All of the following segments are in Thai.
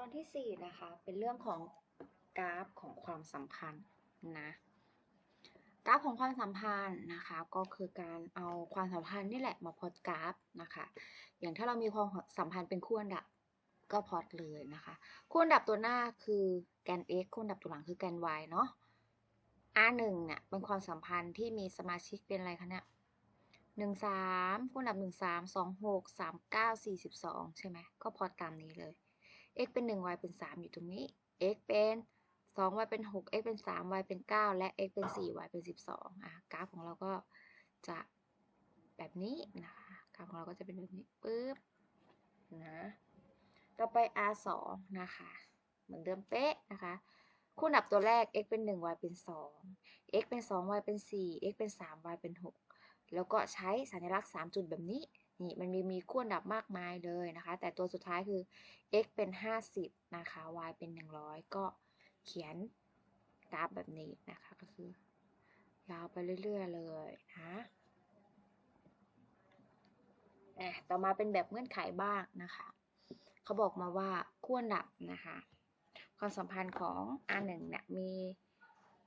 ตอนที่สี่นะคะ เป็นเรื่องของกราฟของความสัมพันธ์นะกราฟของความสัมพันธ์นะคะ ก็คือการเอาความสัมพันธ์นี่แหละมาพอตกราฟนะคะ อย่างถ้าเรามีความสัมพันธ์เป็นคู่อันดับก็พอตเลยนะคะคู่อันดับตัวหน้าคือแกน x คู่อันดับตัวหลังคือแกน y เนาะ r หนึ่งเนี่ยเป็นความสัมพันธ์ที่มีสมาชิกเป็นอะไรคะเนี่ยหนึ่งสามคู่อันดับหนึ่งสามสองหกสามเก้าสี่สิบสองใช่ไหมก็พอตตามนี้เลย x เป็น 1 y เป็น 3 อยู่ตรงนี้ x เป็น 2 y เป็น 6 x เป็น 3 y เป็น 9 และ x เป็น 4 y เป็น 12อะกราฟของเราก็จะแบบนี้นะคะกราฟของเราก็จะเป็นแบบนี้ปึ๊บนะต่อไป r 2นะคะเหมือนเดิมเป๊ะนะคะคู่นดับตัวแรก x เป็น 1 y เป็น 2 x เป็น 2 y เป็น 4 x เป็น 3 y เป็น 6 แล้วก็ใช้สัญลักษณ์ 3 จุดแบบนี้ นี่มันมีมีคู่อันดับมากมายเลยนะคะ แต่ตัวสุดท้ายคือ x เป็น 50 นะคะ y เป็น 100 ก็เขียนกราฟแบบนี้นะคะ ก็คือยาวไปเรื่อยๆเลยนะอะต่อมาเป็นแบบเงื่อนไขบ้างนะคะ เขาบอกมาว่าคู่อันดับนะคะ ความสัมพันธ์ของ r 1 เนี่ยมี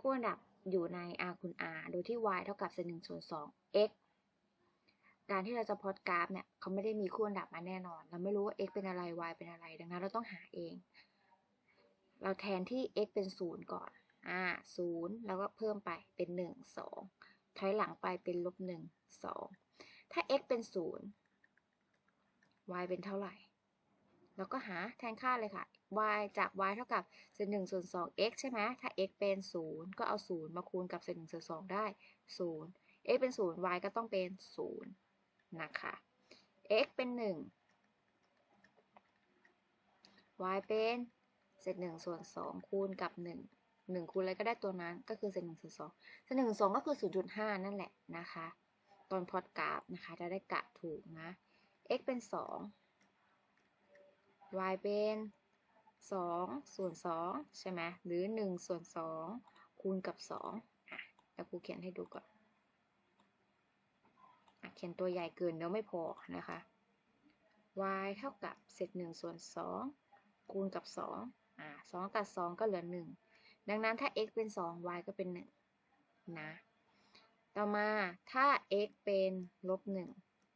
คู่อันดับอยู่ใน r คูณ r โดยที่ y เท่ากับเศษ1ส่วน2 x การที่เราจะพอตกราฟเนี่ยเขาไม่ได้มีคู่อันดับมาแน่นอน เราไม่รู้ว่า x เป็นอะไร y เป็นอะไร ดังนั้นเราต้องหาเอง เราแทนที่ x เป็น 0 ก่อน อ่า0แล้วก็เพิ่มไปเป็น 1 2 ถอยหลังไปเป็นลบ1 2 ถ้า x เป็น 0 y เป็นเท่าไหร่ เราก็หาแทนค่าเลยค่ะ y จาก y เท่ากับเศษ1ส่วน2 x ใช่ไหมถ้า x เป็น 0 ก็เอา 0 มาคูณกับเศษ1ส่วน2ได้ 0 x เป็น 0 y ก็ต้องเป็น 0 นะคะ x เป็น 1 y เป็นเศษ1ส่วน2คูณกับ 1 1คูณอะไรก็ได้ตัวนั้นก็คือเศษ1ส่วน2เศษ1ส่วน2ก็คือ 0.5 นั่นแหละนะคะ ตอนพอตกราฟนะคะจะได้กะถูกนะ x เป็น 2 y เป็น2ส่วน2ใช่ไหมหรือ 1 ส่วน 2 คูณกับ2อะแล้วครูเขียนให้ดูก่อน เขียนตัวใหญ่เกินเดี๋ยวไม่พอนะคะ y เท่ากับเศษ1ส่วน2คูณกับ2อ่า2ตัด2ก็เหลือ 1 ดังนั้นถ้า x เป็น 2 y ก็เป็น 1 นะ ต่อมาถ้า x เป็นลบ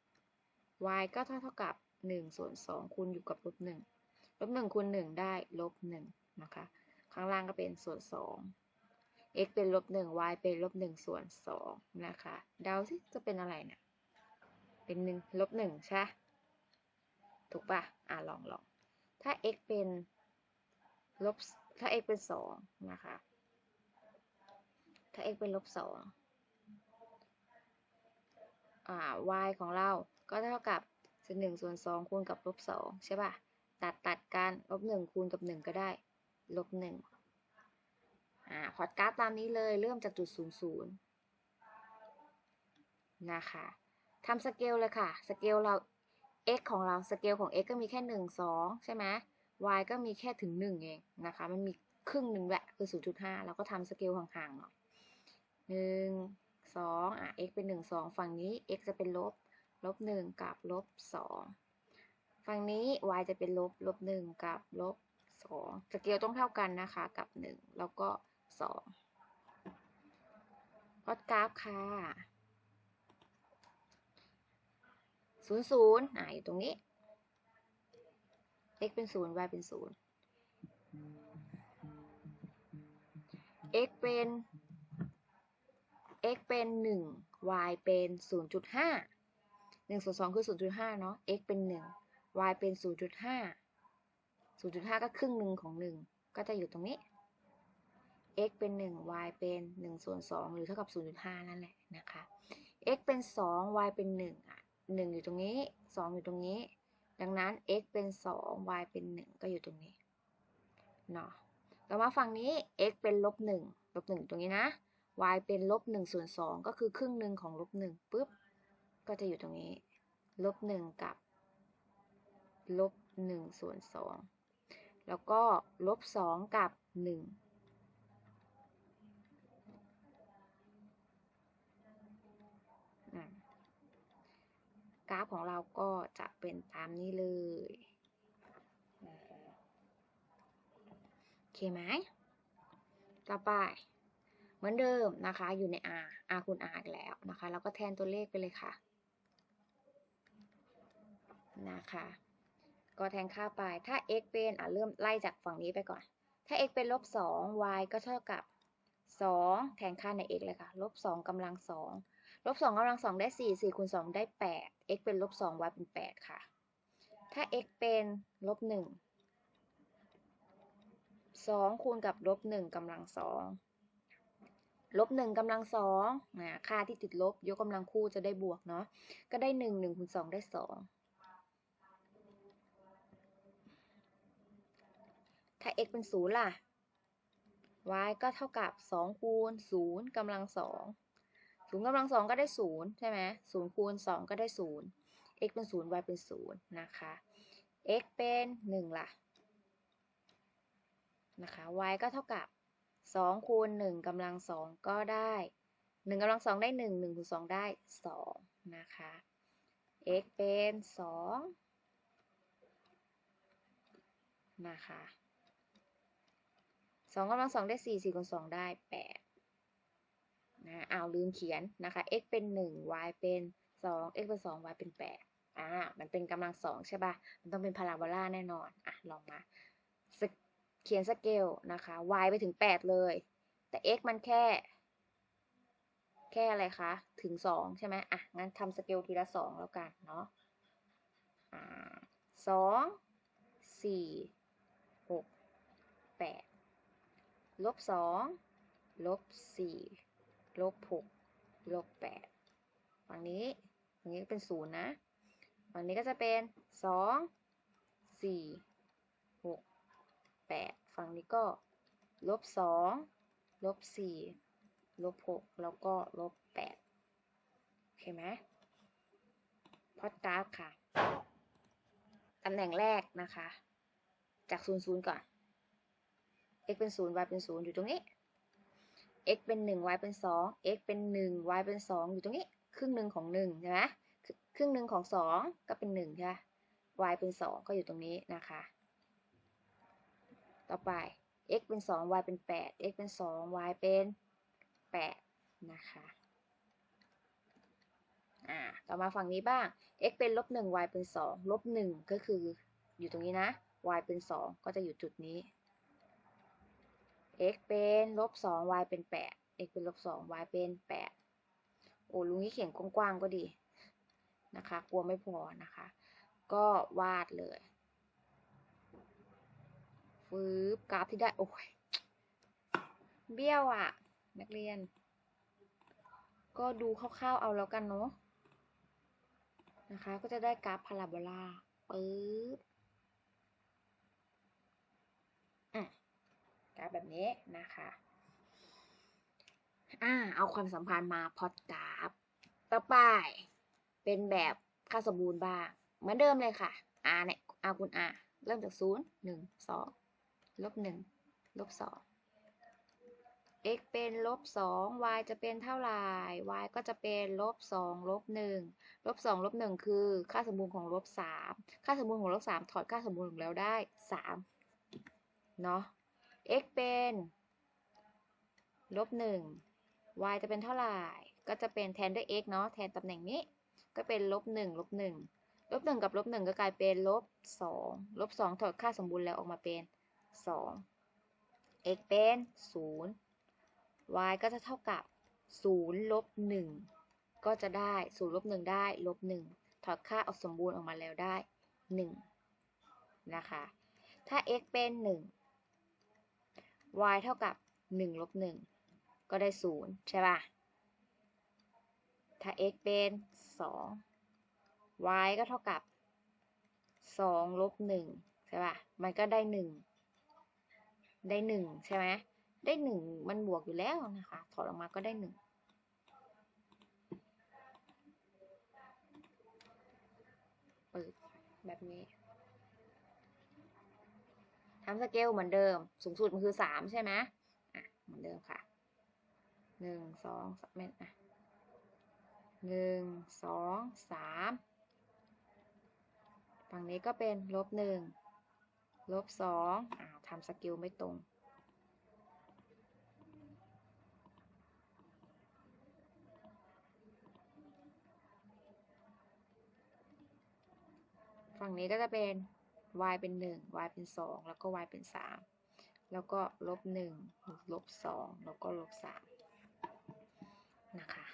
1 y ก็เท่าเท่ากับ1ส่วน2คูณอยู่กับลบ 1 ลบ 1คูณ1 ได้ลบ 1 นะคะ ข้างล่างก็เป็นส่วน 2 x เป็นลบ 1 y เป็นลบ 1 ส่วน 2 นะคะ เดาสิจะเป็นอะไรเนี่ย เป็น1ลบ1ใช่ ถูกปะอะ ลองลอง ถ้า x เป็นลบ ถ้า x เป็น 2 นะคะ ถ้า x เป็นลบ2อ่า y ของเรา ก็เท่ากับเศษ1ส่วน2คูณกับลบ2ใช่ป่ะ ตัดตัดกันลบ1คูณกับ1ก็ได้ ลบ1อ่าพอร์ตกราฟตามนี้เลย เริ่มจากจุด00นะคะ ทำสเกลเลยค่ะ สเกลเรา x ของเรา สเกลของ x ก็มีแค่ 1 2 ใช่ไหม y ก็มีแค่ถึง 1 เองนะคะ มันมีครึ่งหนึ่งแหละคือ 0.5 เราก็ทำสเกลห่างๆหน่อยหนึ่งสองอะ x เป็น 1 2 ฝั่งนี้ x จะเป็นลบ ลบ 1 กับลบ 2 ฝั่งนี้ y จะเป็นลบ ลบ 1 กับลบ 2 สเกลต้องเท่ากันนะคะ กับ 1 แล้วก็ 2พอดกราฟค่ะ ศูนย์ศูนย์อ่าอยู่ตรงนี้ x เป็นศูนย์ y เป็นศูนย์ x เป็น x เป็นหนึ่ง y เป็นศูนย์จุดห้าหนึ่งส่วนสองคือศูนย์จุดห้าเนาะ x เป็นหนึ่ง y เป็นศูนย์จุดห้าศูนย์จุดห้าก็ครึ่งหนึ่งของหนึ่งก็จะอยู่ตรงนี้ x เป็นหนึ่ง y เป็นหนึ่งส่วนสองหรือเท่ากับศูนย์จุดห้านั่นแหละนะคะ x เป็นสอง y เป็นหนึ่ง 1 อยู่ตรงนี้ 2 อยู่ตรงนี้ ดังนั้น x เป็น 2 y เป็น 1 ก็อยู่ตรงนี้เนาะแต่ว่าฝั่งนี้ x เป็นลบ1ลบ1ตรงนี้นะ y เป็นลบ1ส่วน2ก็คือครึ่งหนึ่งของลบ1ปุ๊บ ก็จะอยู่ตรงนี้ ลบ1กับ ลบ1ส่วน2แล้วก็ลบ2กับ 1 กราฟของเราก็จะเป็นตามนี้เลยเคไหมต่อไป เหมือนเดิมนะคะ อยู่ใน r r คูณ r อีกแล้วนะคะ แล้วก็แทนตัวเลขไปเลยค่ะ นะคะ ก็แทนค่าไป ถ้า x เป็นอะเริ่มไล่จากฝั่งนี้ไปก่อน ถ้า x เป็นลบ2 y ก็เท่ากับ 2 แทนค่าใน x เลยค่ะ ลบ2กำลัง2ลบ2กำลัง2ได้ 4 4คูณ2ได้ 8 x เป็นลบ2 y เป็น8ค่ะ ถ้า x เป็นลบ1 2คูณกับลบ1กำลัง2ลบ1กำลัง2นะค่าที่ติดลบ ยกกำลังคู่จะได้บวกเนาะ ก็ได้1 1คูณ2ได้2ถ้า x เป็น0ล่ะ y ก็เท่ากับ2คูณ0กำลัง ศูนย์กำลังสองก็ได้ศูนย์ใช่ไหมศูนย์คูณสองก็ได้ศูนย์ x เป็นศูนย์ y เป็นศูนย์นะคะ x เป็นหนึ่งล่ะนะคะ y ก็เท่ากับสองคูณหนึ่งกำลังสองก็ได้หนึ่งกำลังสองได้หนึ่งหนึ่งคูณสองได้สองนะคะ x เป็นสองนะคะสองกำลังสองได้สี่สี่คูณสองได้แปด นะอ้าวลืมเขียนนะคะ x เป็นหนึ่ง y เป็นสอง x เป็นสอง y เป็นแปดอ่ามันเป็นกำลังสองใช่ป่ะ มันต้องเป็นพาราโบลาแน่นอน อะ ลองมาเขียนสเกลนะคะ y ไปถึงแปดเลย แต่ x มันแค่ แค่อะไรคะ ถึงสองใช่ไหมอะ งั้นทำสเกลทีละสองแล้วกันเนาะอ่าสองสี่หกแปดลบสองลบสี่ ลบหกลบแปดฝั่งนี้ฝั่งนี้เป็นศูนย์นะฝั่งนี้ก็จะเป็นสองสี่หกแปดฝั่งนี้ก็ลบสองลบสี่ลบหกแล้วก็ลบแปดโอเคไหมพอดกราฟค่ะ ตำแหน่งแรกนะคะ จากศูนย์ศูนย์ก่อน x เป็น0 y เป็น0อยู่ตรงนี้ x เป็น 1 y เป็น 2 x เป็น 1 y เป็น 2 อยู่ตรงนี้ ครึ่งหนึ่งของ1ใช่ไหมครึ่งหนึ่งของ 2 ก็เป็น 1 ใช่ไหม y เป็น 2 ก็อยู่ตรงนี้นะคะ ต่อไป x เป็น 2 y เป็น 8 x เป็น 2 y เป็น 8 นะคะอ่าต่อมาฝั่งนี้บ้าง x เป็นลบ1 y เป็น 2 ลบ1ก็คืออยู่ตรงนี้นะ y เป็น 2 ก็จะอยู่จุดนี้ x เป็นลบสอง y เป็นแปด x เป็นลบสอง y เป็นแปดโอ้ลุงนี้เขียนกว้างๆก็ดีนะคะ กลัวไม่พอนะคะ ก็วาดเลยฟืบกราฟที่ได้ โอ้ย เบี้ยวอะ่ะ นักเรียน ก็ดูคร่าวๆเอาแล้วกันเนาะนะคะ ก็จะได้กราฟพาราโบลาปึ๊บอะ กราฟแบบนี้นะคะอ่าเอาความสัมพันธ์มาพอดกราฟต่อไปเป็นแบบค่าสมบูรณ์บ้างเหมือนเดิมเลยค่ะ r เนี่ย r คูณ r เริ่มจากศูนย์หนึ่งสองลบหนึ่งลบสอง x เป็นลบสอง y จะเป็นเท่าไหร่ y ก็จะเป็นลบสองลบหนึ่งลบสองลบหนึ่งคือค่าสมบูรณ์ของลบสามค่าสมบูรณ์ของลบสามถอดค่าสมบูรณ์ของแล้วได้สามเนาะ x เป็นลบหนึ่ง y จะเป็นเท่าไหร่ ก็จะเป็นแทนด้วย x เนาะ แทนตำแหน่งนี้ ก็เป็นลบหนึ่งลบหนึ่งลบหนึ่งกับลบหนึ่งก็กลายเป็นลบสองลบสองถอดค่าสมบูรณ์แล้วออกมาเป็นสอง x เป็นศูนย์ y ก็จะเท่ากับศูนย์ลบหนึ่งก็จะได้ศูนย์ลบหนึ่งได้ลบหนึ่งถอดค่าออกสมบูรณ์ออกมาแล้วได้หนึ่งนะคะ ถ้า x เป็นหนึ่ง y เท่ากับ1ลบ1ก็ได้ 0 ใช่ป่ะ ถ้า x เป็น 2 y ก็เท่ากับ 2 ลบ 1 ใช่ป่ะ มันก็ได้ 1 ได้ 1 ใช่ไหม ได้ 1 มันบวกอยู่แล้วนะคะ ถอดออกมาก็ได้ 1เปิดแบบนี้ ทำสเกลเหมือนเดิม สูงสุดมันคือสามใช่ไหมอะเหมือนเดิมค่ะหนึ่งสองสามอะหนึ่งสองสามฝั่งนี้ก็เป็นลบหนึ่งลบสองอ้าทำสกิลไม่ตรง ฝั่งนี้ก็จะเป็น y เป็นหนึ่ง y เป็นสองแล้วก็ y เป็นสามแล้วก็ลบหนึ่งลบสองแล้วก็ลบสามนะคะ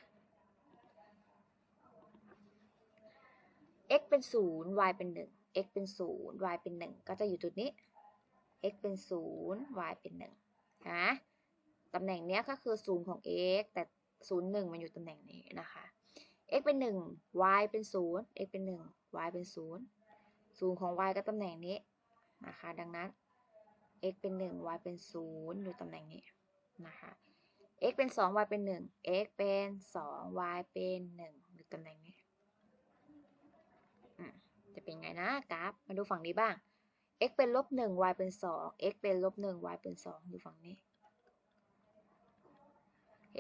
x เป็นศูนย์ y เป็นหนึ่ง x เป็นศูนย์ y เป็นหนึ่งก็จะอยู่จุดนี้ x เป็นศูนย์ y เป็นหนึ่งนะตำแหน่งเนี้ยก็คือศูนย์ของ x แต่ศูนย์หนึ่งมันอยู่ตำแหน่งนี้นะคะ x เป็นหนึ่ง y เป็นศูนย์ x เป็นหนึ่ง y เป็นศูนย์ ศูนย์ของ y ก็ตำแหน่งนี้นะคะ ดังนั้น x เป็นหนึ่ง y เป็นศูนย์อยู่ตำแหน่งนี้นะคะ x เป็นสอง y เป็นหนึ่ง x เป็นสอง y เป็นหนึ่งอยู่ตำแหน่งนี้จะเป็นไงนะกราฟ มาดูฝั่งนี้บ้าง x เป็นลบหนึ่ง y เป็นสอง x เป็นลบหนึ่ง y เป็นสองอยู่ฝั่งนี้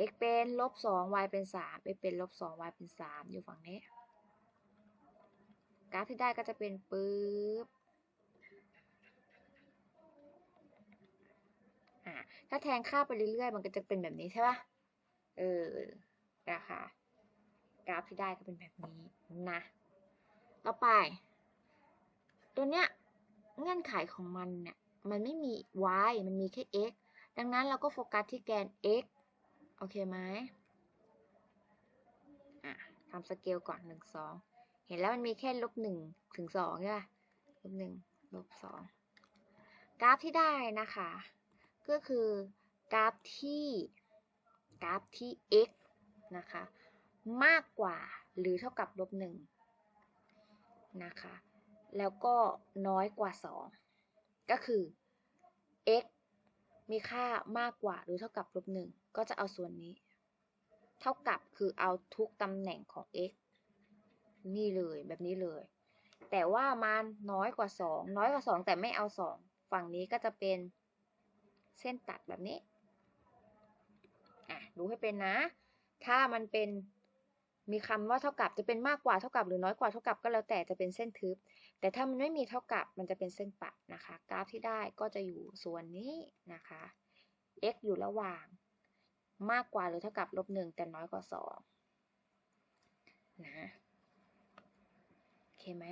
x เป็นลบสอง y เป็นสาม x เป็นลบสอง y เป็นสามอยู่ฝั่งนี้ ราฟที่ได้ก็จะเป็นปึ๊บถ้าแทงค่าไปเรื่อยๆ มันก็จะเป็นแบบนี้ใช่ปะเออ นะคะกราฟที่ได้ก็เป็นแบบนี้นะ ต่อไป ตัวเนี้ยเงื่อนไขของมันเนี่ยมันไม่มี y มันมีแค่ x ดังนั้นเราก็โฟกัสที่แกน x โอเคไหมอะทำสเกลก่อน1 2 เห็นแล้วมันมีแค่ลบ1ถึง2ใช่ป่ะลบ1ลบ2กราฟที่ได้นะคะ ก็คือกราฟที่กราฟที่ x นะคะ มากกว่าหรือเท่ากับลบ1นะคะ แล้วก็น้อยกว่า 2 ก็คือ x มีค่ามากกว่าหรือเท่ากับลบ1ก็จะเอาส่วนนี้ เท่ากับคือเอาทุกตำแหน่งของ x นี่เลยแบบนี้เลย แต่ว่ามันน้อยกว่า 2 น้อยกว่า 2 แต่ไม่เอา 2 ฝั่งนี้ก็จะเป็นเส้นตัดแบบนี้อะดูให้เป็นนะ ถ้ามันเป็นมีคำว่าเท่ากับจะเป็นมากกว่าเท่ากับหรือน้อยกว่าเท่ากับก็แล้วแต่จะเป็นเส้นทึบ แต่ถ้ามันไม่มีเท่ากับมันจะเป็นเส้นปัดนะคะ กราฟที่ได้ก็จะอยู่ส่วนนี้นะคะ x อยู่ระหว่าง มากกว่าหรือเท่ากับลบหนึ่งแต่น้อยกว่าสองนะ ไหม